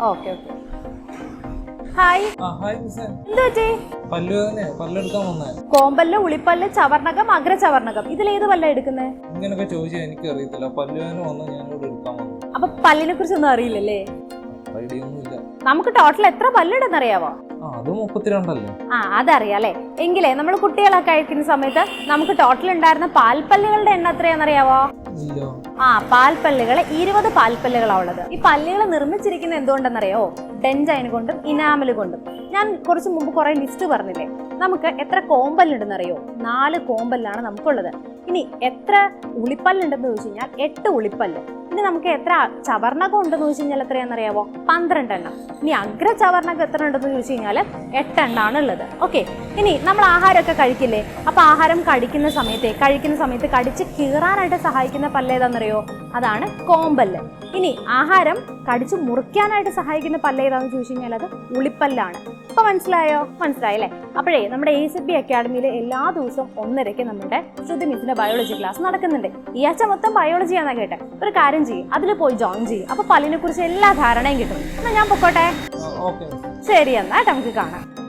Okay okay. Hi. കോമ്പല്ല് ഉളിപ്പല്ല് ചവർണകം അഗ്രചവർണകം. ഇതിലേത് പല്ല എടുക്കുന്നത് ഇങ്ങനൊക്കെ ചോദിച്ചാൽ എനിക്ക് അറിയത്തില്ല പല്ലുവേദന വന്നു ഞാനിവിടെ എടുക്കാൻ വന്നു അപ്പൊ പല്ലിനെ കുറിച്ച് ഒന്നും അറിയില്ലല്ലേ നമുക്ക് ടോട്ടൽ എത്ര പല്ലുണ്ടെന്ന് അറിയാവോ അത് മുപ്പത്തിരണ്ടല്ലേ? ആ അതറിയാം അല്ലേ? എങ്കിലേ നമ്മൾ കുട്ടികളൊക്കെ കഴിക്കുന്ന സമയത്ത് നമുക്ക് ടോട്ടൽ ഉണ്ടായിരുന്ന പാൽപ്പല്ലുകളുടെ എണ്ണം എത്രയാണെന്നറിയാവോ? ആ പാൽപ്പല്ലുകൾ ഇരുപത് പാൽപ്പല്ലുകളാണ് ഉള്ളത്. ഈ പല്ലുകൾ നിർമ്മിച്ചിരിക്കുന്നത് എന്തുകൊണ്ടെന്നറിയോ? ഡെൻജൈൻ കൊണ്ടും ഇനാമൽ കൊണ്ടും. ഞാൻ കുറച്ച് മുമ്പ് കുറെ ലിസ്റ്റ് പറഞ്ഞില്ലേ? നമുക്ക് എത്ര കോമ്പല്ലുണ്ടെന്നറിയോ? നാല് കോമ്പല്ലാണ് നമുക്കുള്ളത്. ഇനി എത്ര ഉളിപ്പല്ലുണ്ടെന്ന് ചോദിച്ചു കഴിഞ്ഞാൽ എട്ട് ഉളിപ്പല്ല്. ഇനി നമുക്ക് എത്ര ചവർണകം ഉണ്ടെന്ന് ചോദിച്ചു കഴിഞ്ഞാൽ എത്രയാണെന്നറിയാവോ പന്ത്രണ്ട് എണ്ണം ഇനി അഗ്ര ചവർണകം എത്ര ഉണ്ടെന്ന് ചോദിച്ചു കഴിഞ്ഞാൽ എട്ടെണ്ണാണ് ഉള്ളത്. ഓക്കെ. ഇനി നമ്മൾ ആഹാരമൊക്കെ കഴിക്കില്ലേ? അപ്പൊ ആഹാരം കടിക്കുന്ന സമയത്തെ കഴിക്കുന്ന സമയത്ത് കടിച്ച് കീറാനായിട്ട് സഹായിക്കുന്ന പല്ലേതാന്നറിയോ അതാണ് കോമ്പല്ല്. ഇനി ആഹാരം കടിച്ചു മുറിക്കാനായിട്ട് സഹായിക്കുന്ന പല്ല് ഏതാണെന്ന് ചോദിച്ചു കഴിഞ്ഞാൽ അത് ഉളിപ്പല്ലാണ്. ഇപ്പൊ മനസ്സിലായോ? മനസ്സിലായല്ലേ അപ്പോഴേ നമ്മുടെ എ സി ബി അക്കാഡമിയിൽ എല്ലാ ദിവസവും ഒന്നരയ്ക്ക് നമ്മുടെ ശ്രുതി മിസിന്റെ ബയോളജി ക്ലാസ് നടക്കുന്നുണ്ട്. ഈ ആഴ്ച മൊത്തം ബയോളജി ആണെന്നാ കേട്ടെ. ഒരു കാര്യം ചെയ്യും. അതിൽ പോയി ജോയിൻ ചെയ്യും. അപ്പൊ പല്ലിനെ കുറിച്ച് എല്ലാ ധാരണയും കിട്ടും. എന്നാ ഞാൻ പൊക്കോട്ടെ? ശരി എന്നാ നമുക്ക് കാണാം.